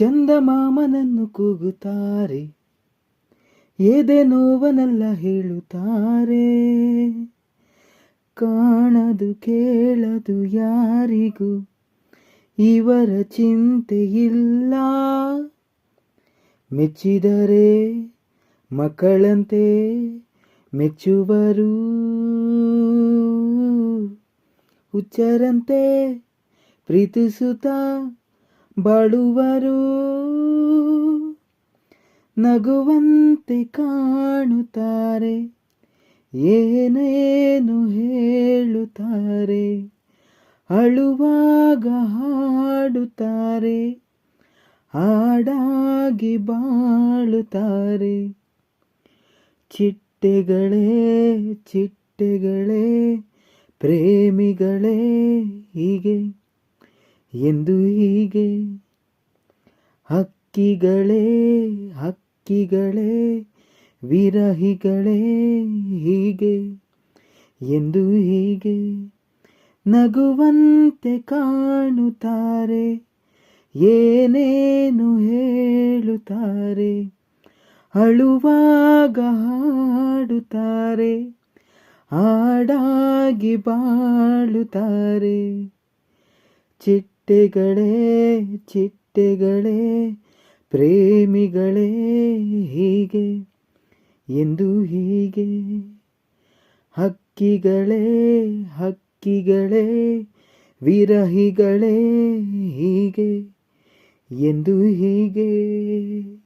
ಚಂದಮಾಮನನ್ನು ಕೂಗುತ್ತಾರೆ. ಎದೆ ನೋವನೆಲ್ಲ ಹೇಳುತ್ತಾರೆ. ಕಾಣದು ಕೇಳದು ಯಾರಿಗೂ ಇವರ ಚಿಂತೆ ಇಲ್ಲ ಮೆಚ್ಚಿದರೆ ಮಕ್ಕಳಂತೆ ಮೆಚ್ಚುವರು. ಹುಚ್ಚರಂತೆ ಪ್ರೀತಿಸುತ್ತಾ ಬಾಳುವರು ನಗುವಂತೆ ಕಾಣುತ್ತಾರೆ ಏನೇನು ಹೇಳುತ್ತಾರೆ ಅಳುವಾಗ ಹಾಡುತ್ತಾರೆ ಹಾಡಾಗಿ ಬಾಳುತ್ತಾರೆ. ಚಿಟ್ಟೆಗಳೇ ಚಿಟ್ಟೆಗಳೇ ಪ್ರೇಮಿಗಳೇ ಹೀಗೆ ಎಂದು ಹೀಗೆ, ಹಕ್ಕಿಗಳೇ ಹಕ್ಕಿಗಳೇ, ವಿರಹಿಗಳೇ ಹೀಗೆ ಎಂದು ಹೀಗೆ ನಗುವಂತೆ ಕಾಣುತ್ತಾರೆ, ಏನೇನು ಹೇಳುತ್ತಾರೆ, ಅಳುವಾಗ ಹಾಡುತ್ತಾರೆ, ಹಾಡಾಗಿ ಬಾಳುತ್ತಾರೆ ಚಿಟ್ಟೆಗಳೇ ಚಿಟ್ಟೆಗಳೇ ಪ್ರೇಮಿಗಳೇ ಹೀಗೆ ಎಂದು ಹೀಗೆ. ಹಕ್ಕಿಗಳೇ ಹಕ್ಕಿಗಳೇ ವಿರಹಿಗಳೇ ಹೀಗೆ ಎಂದು ಹೀಗೆ.